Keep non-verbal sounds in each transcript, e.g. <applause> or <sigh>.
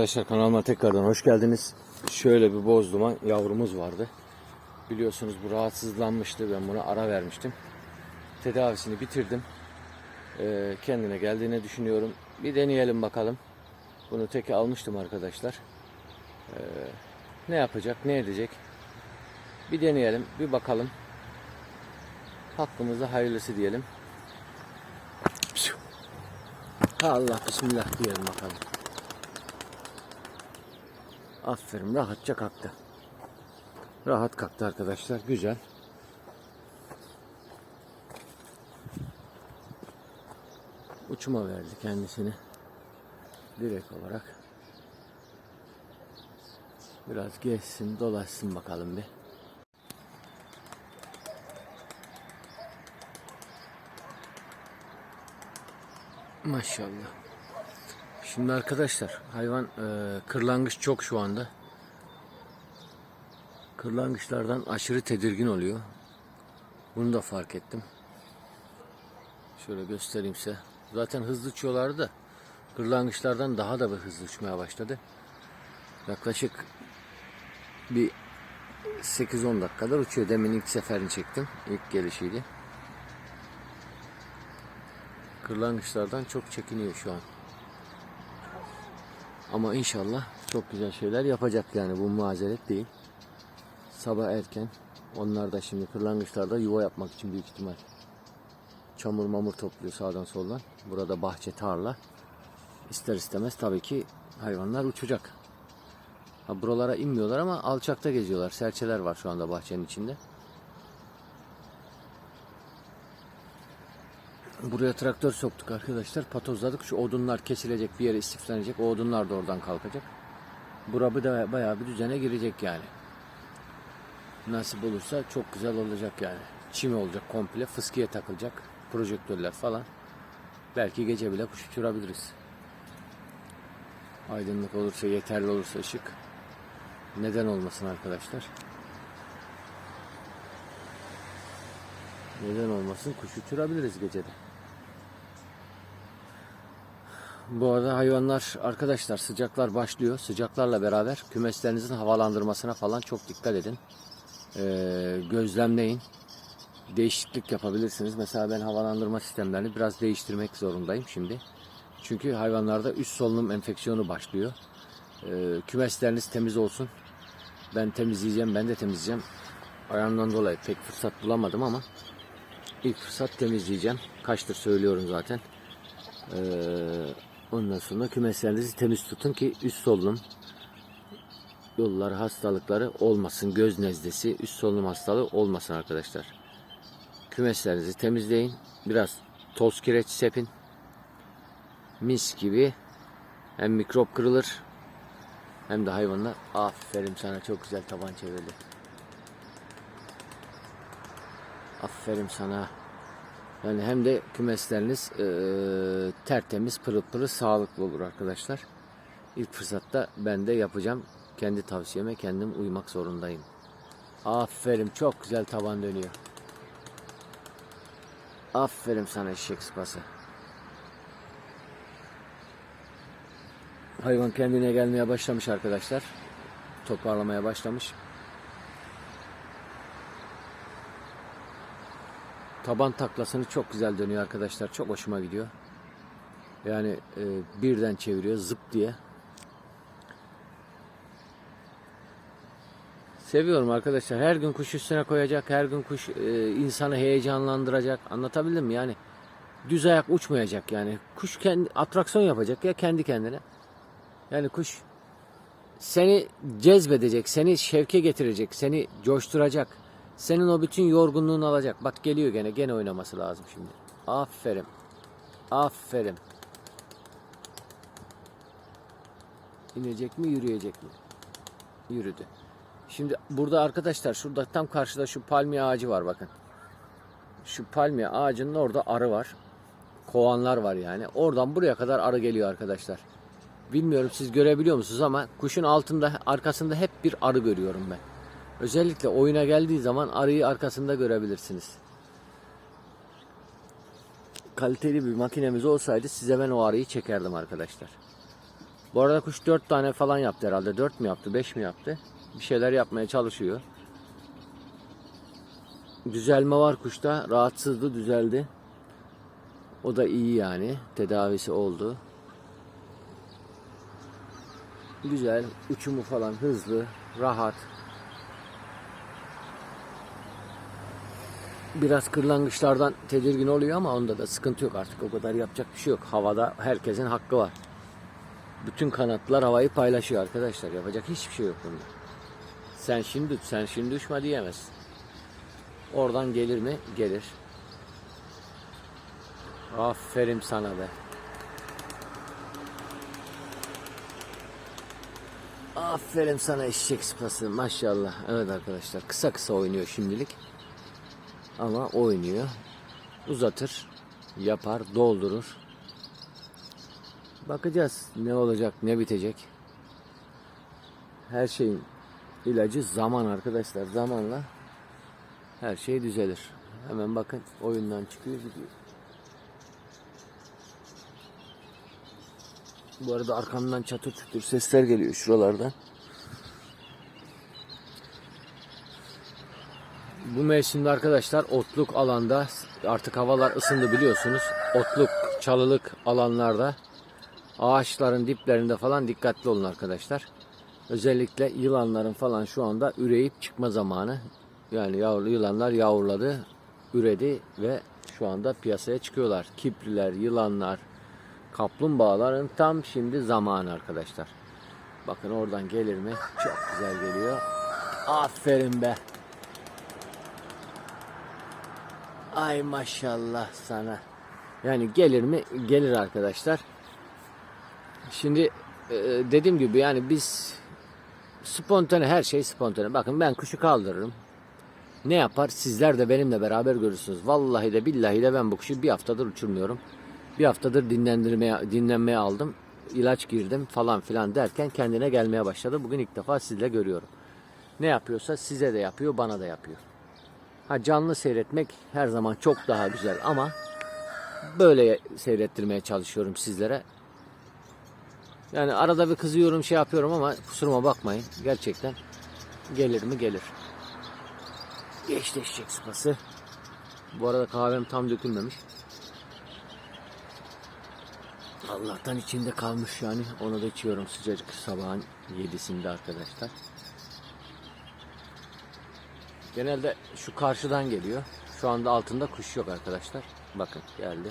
Arkadaşlar kanalıma tekrardan hoş geldiniz. Şöyle bir bozduman yavrumuz vardı. Biliyorsunuz bu rahatsızlanmıştı. Ben buna ara vermiştim. Tedavisini bitirdim. Ee, kendine geldiğini düşünüyorum. Bir deneyelim bakalım. Bunu teke almıştım arkadaşlar. Ee, ne yapacak, ne edecek? Bir deneyelim, bir bakalım. Hakkımızda hayırlısı diyelim. Allah bismillah diyelim bakalım. Aferin rahatça kalktı. Rahat kalktı arkadaşlar. Güzel. Uçuma verdi kendisini. Direkt olarak. Biraz geçsin dolaşsın bakalım bir. Maşallah. Şimdi arkadaşlar hayvan e, kırlangıç çok şu anda. Kırlangıçlardan aşırı tedirgin oluyor. Bunu da fark ettim. Şöyle göstereyim size. Zaten hızlı uçuyorlardı da kırlangıçlardan daha da bir hızlı uçmaya başladı. Yaklaşık bir 8-10 dakikadır uçuyor. Demin ilk seferini çektim. İlk gelişiydi. Kırlangıçlardan çok çekiniyor şu an. Ama inşallah çok güzel şeyler yapacak yani bu mazeret değil. Sabah erken onlar da şimdi kırlangıçlarda yuva yapmak için büyük ihtimal çamur mamur topluyor sağdan soldan. Burada bahçe tarla. İster istemez tabii ki hayvanlar uçacak. Ha, buralara inmiyorlar ama alçakta geziyorlar. Serçeler var şu anda bahçenin içinde. Buraya traktör soktuk arkadaşlar. Patozladık. Şu odunlar kesilecek bir yere istiflenecek. O odunlar da oradan kalkacak. Burabı da bayağı bir düzene girecek yani. Nasip olursa çok güzel olacak yani. Çim olacak komple. Fıskiye takılacak. Projektörler falan. Belki gece bile kuş uçurabiliriz. Aydınlık olursa, yeterli olursa ışık. Neden olmasın arkadaşlar? Neden olmasın? Kuş uçurabiliriz gecede. Bu arada hayvanlar arkadaşlar sıcaklar başlıyor. Sıcaklarla beraber kümeslerinizin havalandırmasına falan çok dikkat edin. Ee, gözlemleyin. Değişiklik yapabilirsiniz. Mesela ben havalandırma sistemlerini biraz değiştirmek zorundayım şimdi. Çünkü hayvanlarda üst solunum enfeksiyonu başlıyor. Ee, kümesleriniz temiz olsun. Ben temizleyeceğim, ben de temizleyeceğim. Ayağımdan dolayı pek fırsat bulamadım ama ilk fırsat temizleyeceğim. Kaçtır söylüyorum zaten. Ee, ondan sonra kümeslerinizi temiz tutun ki üst solunum yolları hastalıkları olmasın. Göz nezlesi, üst solunum hastalığı olmasın arkadaşlar. Kümeslerinizi temizleyin. Biraz toz kireç sepin. Mis gibi hem mikrop kırılır hem de hayvanlar aferin sana çok güzel taban çevirdi. Aferin sana. Yani hem de kümesleriniz e, tertemiz, pırıl pırıl, sağlıklı olur arkadaşlar. İlk fırsatta ben de yapacağım. Kendi tavsiyeme kendim uymak zorundayım. Aferin çok güzel taban dönüyor. Aferin sana eşek sıpası. Hayvan kendine gelmeye başlamış arkadaşlar. Toparlamaya başlamış. Taban taklasını çok güzel dönüyor arkadaşlar. Çok hoşuma gidiyor. Yani e, birden çeviriyor zıp diye. Seviyorum arkadaşlar. Her gün kuş üstüne koyacak. Her gün kuş e, insanı heyecanlandıracak. Anlatabildim mi? Yani düz ayak uçmayacak yani. Kuş kendi atraksiyon yapacak ya kendi kendine. Yani kuş seni cezbedecek, seni şevke getirecek, seni coşturacak. Senin o bütün yorgunluğunu alacak. Bak geliyor gene, gene oynaması lazım şimdi. Aferin. Aferin. İnecek mi, yürüyecek mi? Yürüdü. Şimdi burada arkadaşlar şurada tam karşıda şu palmiye ağacı var bakın. Şu palmiye ağacının orada arı var. Kovanlar var yani. Oradan buraya kadar arı geliyor arkadaşlar. Bilmiyorum siz görebiliyor musunuz ama kuşun altında arkasında hep bir arı görüyorum ben. Özellikle oyuna geldiği zaman arıyı arkasında görebilirsiniz. Kaliteli bir makinemiz olsaydı size ben o arıyı çekerdim arkadaşlar. Bu arada kuş 4 tane falan yaptı herhalde. 4 mü yaptı, 5 mi yaptı? Bir şeyler yapmaya çalışıyor. Düzelme var kuşta. Rahatsızdı, düzeldi. O da iyi yani. Tedavisi oldu. Güzel, uçumu falan hızlı, rahat. Biraz kırlangıçlardan tedirgin oluyor ama onda da sıkıntı yok artık. O kadar yapacak bir şey yok. Havada herkesin hakkı var. Bütün kanatlar havayı paylaşıyor arkadaşlar. Yapacak hiçbir şey yok bunda. Sen şimdi sen şimdi uçma diyemezsin. Oradan gelir mi? Gelir. Aferin sana be. Aferin sana eşek sıpası maşallah. Evet arkadaşlar kısa kısa oynuyor şimdilik. Ama oynuyor. Uzatır, yapar, doldurur. Bakacağız ne olacak, ne bitecek. Her şeyin ilacı zaman arkadaşlar. Zamanla her şey düzelir. Hemen bakın oyundan çıkıyor gidiyor. Bu arada arkamdan çatır çutur sesler geliyor şuralardan. Bu mevsimde arkadaşlar otluk alanda artık havalar ısındı biliyorsunuz. Otluk, çalılık alanlarda ağaçların diplerinde falan dikkatli olun arkadaşlar. Özellikle yılanların falan şu anda üreyip çıkma zamanı. Yani yavru yılanlar yavruladı, üredi ve şu anda piyasaya çıkıyorlar. Kipriler, yılanlar, kaplumbağaların tam şimdi zamanı arkadaşlar. Bakın oradan gelir mi? Çok güzel geliyor. Aferin be. Ay maşallah sana. Yani gelir mi? Gelir arkadaşlar. Şimdi e, dediğim gibi yani biz spontane her şey spontane. Bakın ben kuşu kaldırırım. Ne yapar? Sizler de benimle beraber görürsünüz. Vallahi de billahi de ben bu kuşu bir haftadır uçurmuyorum. Bir haftadır dinlendirmeye dinlenmeye aldım. İlaç girdim falan filan derken kendine gelmeye başladı. Bugün ilk defa sizle görüyorum. Ne yapıyorsa size de yapıyor, bana da yapıyor. Ha canlı seyretmek her zaman çok daha güzel ama böyle seyrettirmeye çalışıyorum sizlere. Yani arada bir kızıyorum şey yapıyorum ama kusuruma bakmayın. Gerçekten gelir mi gelir. Geçti eşek sıpası. Bu arada kahvem tam dökülmemiş. Allah'tan içinde kalmış yani. Onu da içiyorum sıcacık sabahın yedisinde arkadaşlar. Genelde şu karşıdan geliyor. Şu anda altında kuş yok arkadaşlar. Bakın geldi.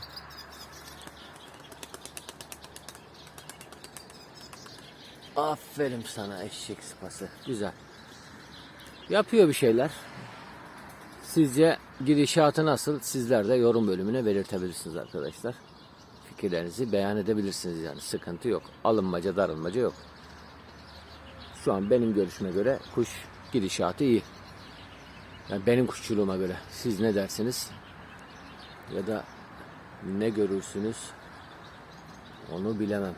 Aferin sana eşek sıpası. Güzel. Yapıyor bir şeyler. Sizce gidişatı nasıl? Sizler de yorum bölümüne belirtebilirsiniz arkadaşlar. Fikirlerinizi beyan edebilirsiniz yani. Sıkıntı yok. Alınmaca darılmaca yok. Şu an benim görüşüme göre kuş gidişatı iyi. Yani benim kuşçuluğuma göre. Siz ne dersiniz? Ya da ne görürsünüz? Onu bilemem.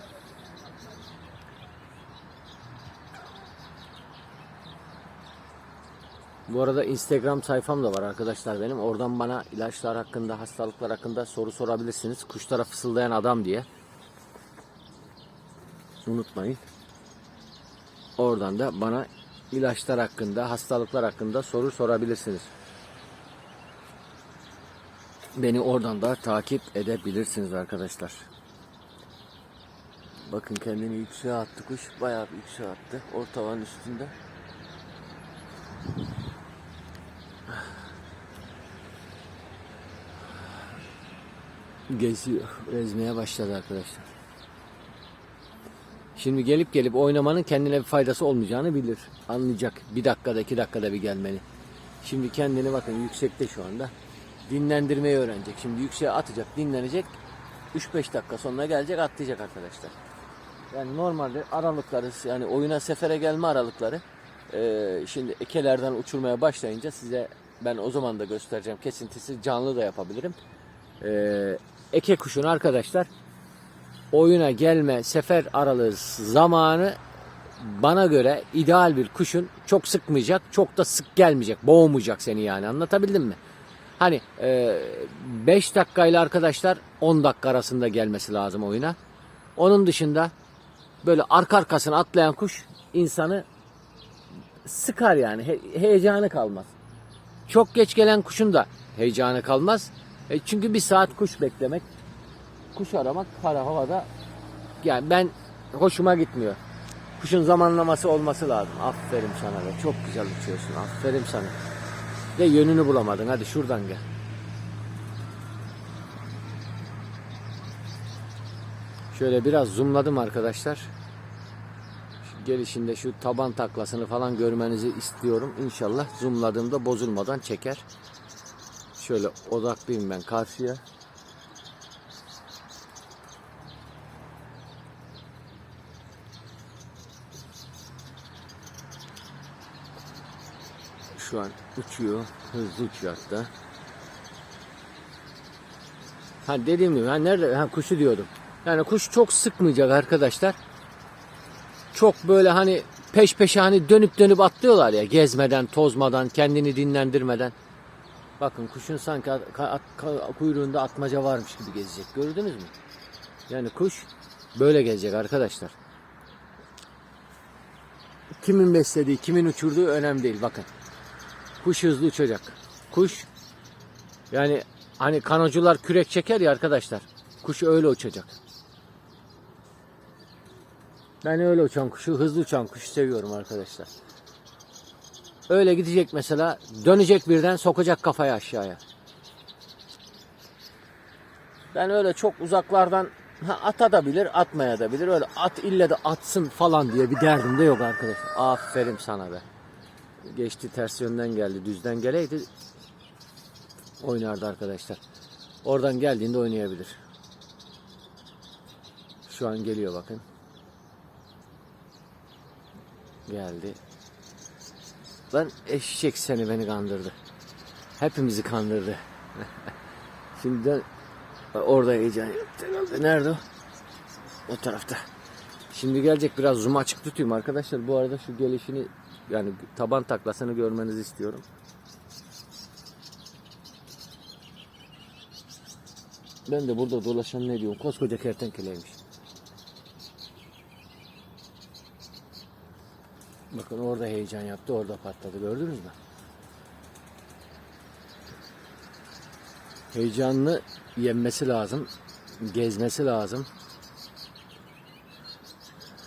Bu arada Instagram sayfam da var arkadaşlar benim. Oradan bana ilaçlar hakkında, hastalıklar hakkında soru sorabilirsiniz. Kuşlara fısıldayan adam diye. Unutmayın. Oradan da bana ilaçlar hakkında, hastalıklar hakkında soru sorabilirsiniz. Beni oradan da takip edebilirsiniz arkadaşlar. Bakın kendini yükseğe attı kuş. Bayağı bir yükseğe attı. Ortavan üstünde. Geziyor. Ezmeye başladı arkadaşlar. Şimdi gelip gelip oynamanın kendine bir faydası olmayacağını bilir. Anlayacak. Bir dakikada iki dakikada bir gelmeli. Şimdi kendini bakın yüksekte şu anda. Dinlendirmeyi öğrenecek. Şimdi yükseğe atacak, dinlenecek. 3-5 dakika sonra gelecek atlayacak arkadaşlar. Yani normalde aralıkları yani oyuna sefere gelme aralıkları eee, şimdi ekelerden uçurmaya başlayınca size ben o zaman da göstereceğim. Kesintisi canlı da yapabilirim. Eee, eke kuşun arkadaşlar oyuna gelme sefer aralığı zamanı bana göre ideal bir kuşun çok sıkmayacak, çok da sık gelmeyecek, boğmayacak seni yani anlatabildim mi? Hani 5 dakikayla arkadaşlar 10 dakika arasında gelmesi lazım oyuna. Onun dışında böyle arka arkasına atlayan kuş insanı sıkar yani. He- heyecanı kalmaz. Çok geç gelen kuşun da heyecanı kalmaz. E çünkü bir saat kuş beklemek, kuş aramak kara havada yani ben hoşuma gitmiyor. Kuşun zamanlaması olması lazım. Aferin sana be. Çok güzel uçuyorsun. Aferin sana. De yönünü bulamadın. Hadi şuradan gel. Şöyle biraz zoomladım arkadaşlar. Şu gelişinde şu taban taklasını falan görmenizi istiyorum. İnşallah zoomladığımda bozulmadan çeker. Şöyle odaklıyım ben karşıya. Şu an uçuyor. Hızlı uçuyor hatta. Ha dediğim gibi ha nerede ha kuşu diyordum. Yani kuş çok sıkmayacak arkadaşlar. Çok böyle hani peş peşe hani dönüp dönüp atlıyorlar ya gezmeden, tozmadan, kendini dinlendirmeden. Bakın kuşun sanki at- at- kuyruğunda atmaca varmış gibi gezecek. Gördünüz mü? Yani kuş böyle gezecek arkadaşlar. Kimin beslediği, kimin uçurduğu önemli değil. Bakın. Kuş hızlı uçacak. Kuş yani hani kanocular kürek çeker ya arkadaşlar. Kuş öyle uçacak. Ben öyle uçan kuşu, hızlı uçan kuşu seviyorum arkadaşlar. Öyle gidecek mesela, dönecek birden sokacak kafayı aşağıya. Ben öyle çok uzaklardan ha, atabilir, atmaya da bilir. Öyle at ille de atsın falan diye bir derdim de yok arkadaşlar. Aferin sana be. Geçti ters yönden geldi, düzden geleydi oynardı arkadaşlar. Oradan geldiğinde oynayabilir. Şu an geliyor bakın. Geldi. Lan eşek seni beni kandırdı. Hepimizi kandırdı. <laughs> Şimdi de orada heyecan yaptı herhalde. Nerede o? O tarafta. Şimdi gelecek biraz zoom açık tutayım arkadaşlar. Bu arada şu gelişini yani taban taklasını görmenizi istiyorum. Ben de burada dolaşan ne diyorum? Koskoca kertenkeleymiş. Bakın orada heyecan yaptı, orada patladı. Gördünüz mü? Heyecanlı yenmesi lazım. Gezmesi lazım.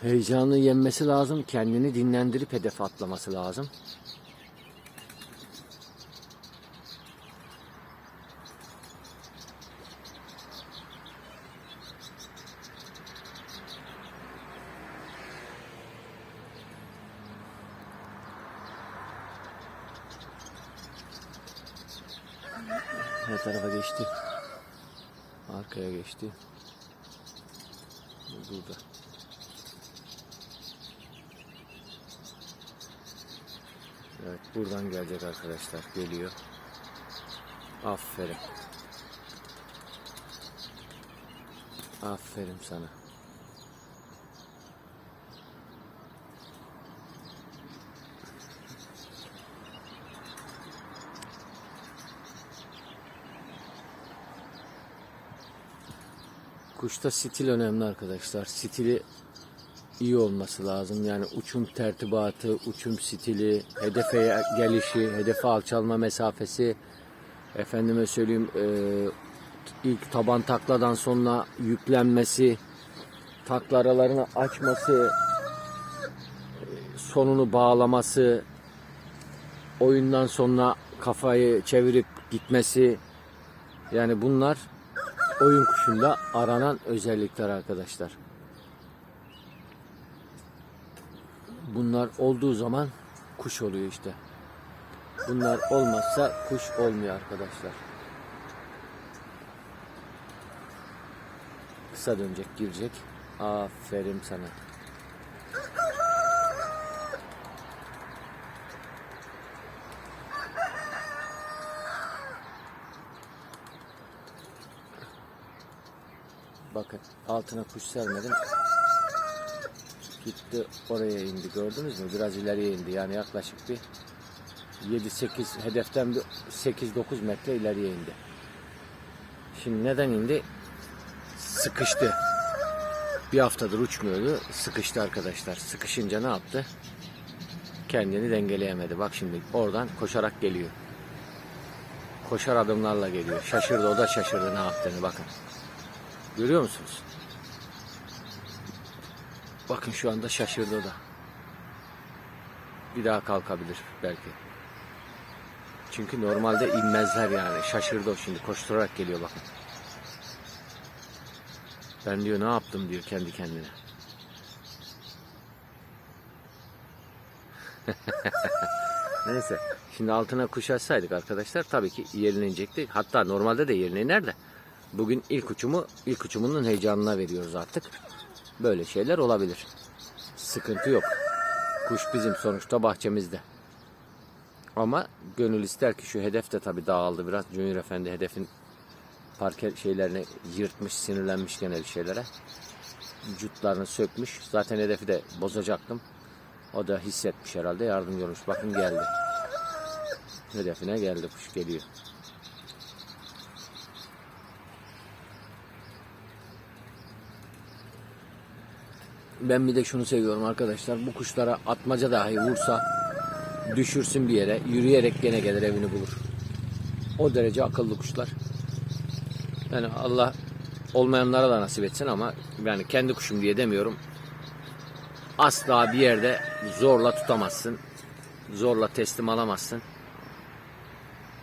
Heyecanlı yenmesi lazım. Kendini dinlendirip hedefe atlaması lazım. Her tarafa geçti. Arkaya geçti. Burada. Evet buradan gelecek arkadaşlar. Geliyor. Aferin. Aferin sana. Kuşta stil önemli arkadaşlar. Stili iyi olması lazım. Yani uçum tertibatı, uçum stili, hedefe gelişi, hedefe alçalma mesafesi, efendime söyleyeyim e, ilk taban takladan sonra yüklenmesi, takla aralarını açması, sonunu bağlaması, oyundan sonra kafayı çevirip gitmesi. Yani bunlar oyun kuşunda aranan özellikler arkadaşlar. Bunlar olduğu zaman kuş oluyor işte. Bunlar olmazsa kuş olmuyor arkadaşlar. Kısa dönecek, girecek. Aferin sana. Bakın altına kuş sermedim. Gitti oraya indi gördünüz mü? Biraz ileriye indi. Yani yaklaşık bir 7-8 hedeften bir 8-9 metre ileriye indi. Şimdi neden indi? Sıkıştı. Bir haftadır uçmuyordu. Sıkıştı arkadaşlar. Sıkışınca ne yaptı? Kendini dengeleyemedi. Bak şimdi oradan koşarak geliyor. Koşar adımlarla geliyor. Şaşırdı o da şaşırdı ne yaptığını bakın. Görüyor musunuz? Bakın şu anda şaşırdı da. Bir daha kalkabilir belki. Çünkü normalde inmezler yani. Şaşırdı o şimdi. Koşturarak geliyor bakın. Ben diyor ne yaptım diyor kendi kendine. <laughs> Neyse. Şimdi altına kuş açsaydık arkadaşlar tabii ki yerine inecekti. Hatta normalde de yerine iner de. Bugün ilk uçumu, ilk uçumunun heyecanına veriyoruz artık. Böyle şeyler olabilir. Sıkıntı yok. Kuş bizim sonuçta bahçemizde. Ama gönül ister ki şu hedef de tabii dağıldı biraz. Junior Efendi hedefin parke şeylerini yırtmış, sinirlenmiş gene bir şeylere. Vücutlarını sökmüş. Zaten hedefi de bozacaktım. O da hissetmiş herhalde yardımcı olmuş. Bakın geldi. Hedefine geldi kuş geliyor. Ben bir de şunu seviyorum arkadaşlar. Bu kuşlara atmaca dahi vursa düşürsün bir yere. Yürüyerek gene gelir evini bulur. O derece akıllı kuşlar. Yani Allah olmayanlara da nasip etsin ama yani kendi kuşum diye demiyorum. Asla bir yerde zorla tutamazsın. Zorla teslim alamazsın.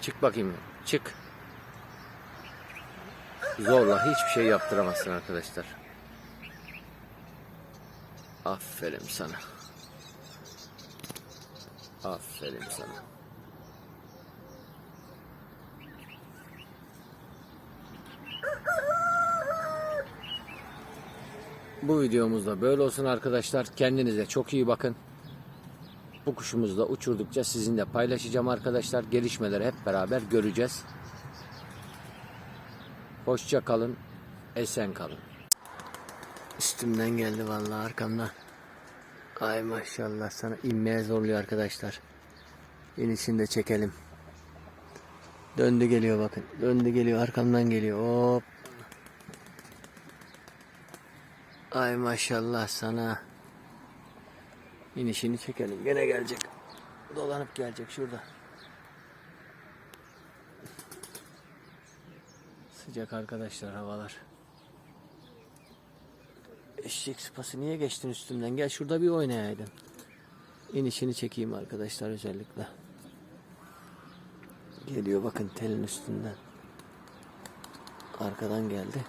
Çık bakayım. Çık. Zorla hiçbir şey yaptıramazsın arkadaşlar. Aferin sana. Aferin sana. Bu videomuzda böyle olsun arkadaşlar. Kendinize çok iyi bakın. Bu kuşumuzu da uçurdukça sizinle paylaşacağım arkadaşlar. Gelişmeleri hep beraber göreceğiz. Hoşça kalın. Esen kalın. Üstümden geldi vallahi arkamdan. Ay maşallah sana inmeye zorluyor arkadaşlar. İnişini de çekelim. Döndü geliyor bakın. Döndü geliyor arkamdan geliyor. Hop. Ay maşallah sana. İnişini çekelim. Gene gelecek. Dolanıp gelecek şurada. Sıcak arkadaşlar havalar. Eşek sıpası niye geçtin üstümden? Gel şurada bir oynayaydın. İnişini çekeyim arkadaşlar özellikle. Geliyor bakın telin üstünden. Arkadan geldi.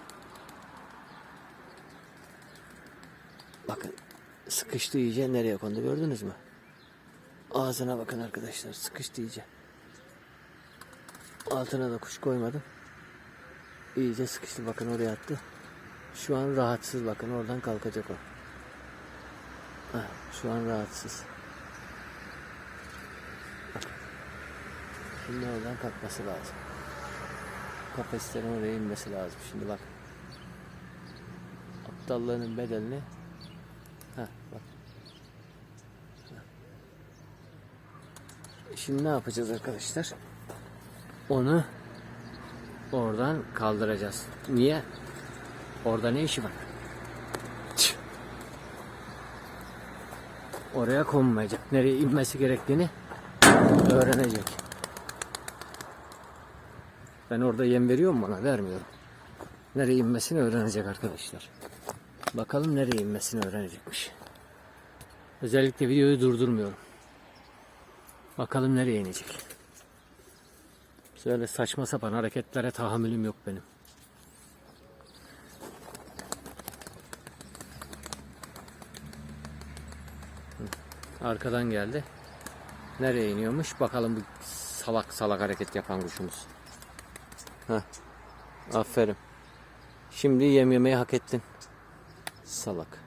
Bakın sıkıştı iyice nereye kondu gördünüz mü? Ağzına bakın arkadaşlar sıkıştı iyice. Altına da kuş koymadım. İyice sıkıştı bakın oraya attı. Şu an rahatsız bakın oradan kalkacak o. Heh, şu an rahatsız. Şimdi oradan kalkması lazım. Kapasitenin oraya inmesi lazım. Şimdi bak. Aptallığının bedelini Heh, bak. Şimdi ne yapacağız arkadaşlar? Onu oradan kaldıracağız. Niye? Orada ne işi var? Tüh. Oraya konmayacak. Nereye inmesi gerektiğini öğrenecek. Ben orada yem veriyorum bana vermiyorum. Nereye inmesini öğrenecek arkadaşlar. Bakalım nereye inmesini öğrenecekmiş. Özellikle videoyu durdurmuyorum. Bakalım nereye inecek. Böyle saçma sapan hareketlere tahammülüm yok benim. Arkadan geldi. Nereye iniyormuş? Bakalım bu salak salak hareket yapan kuşumuz. Heh. Aferin. Şimdi yem yemeyi hak ettin. Salak.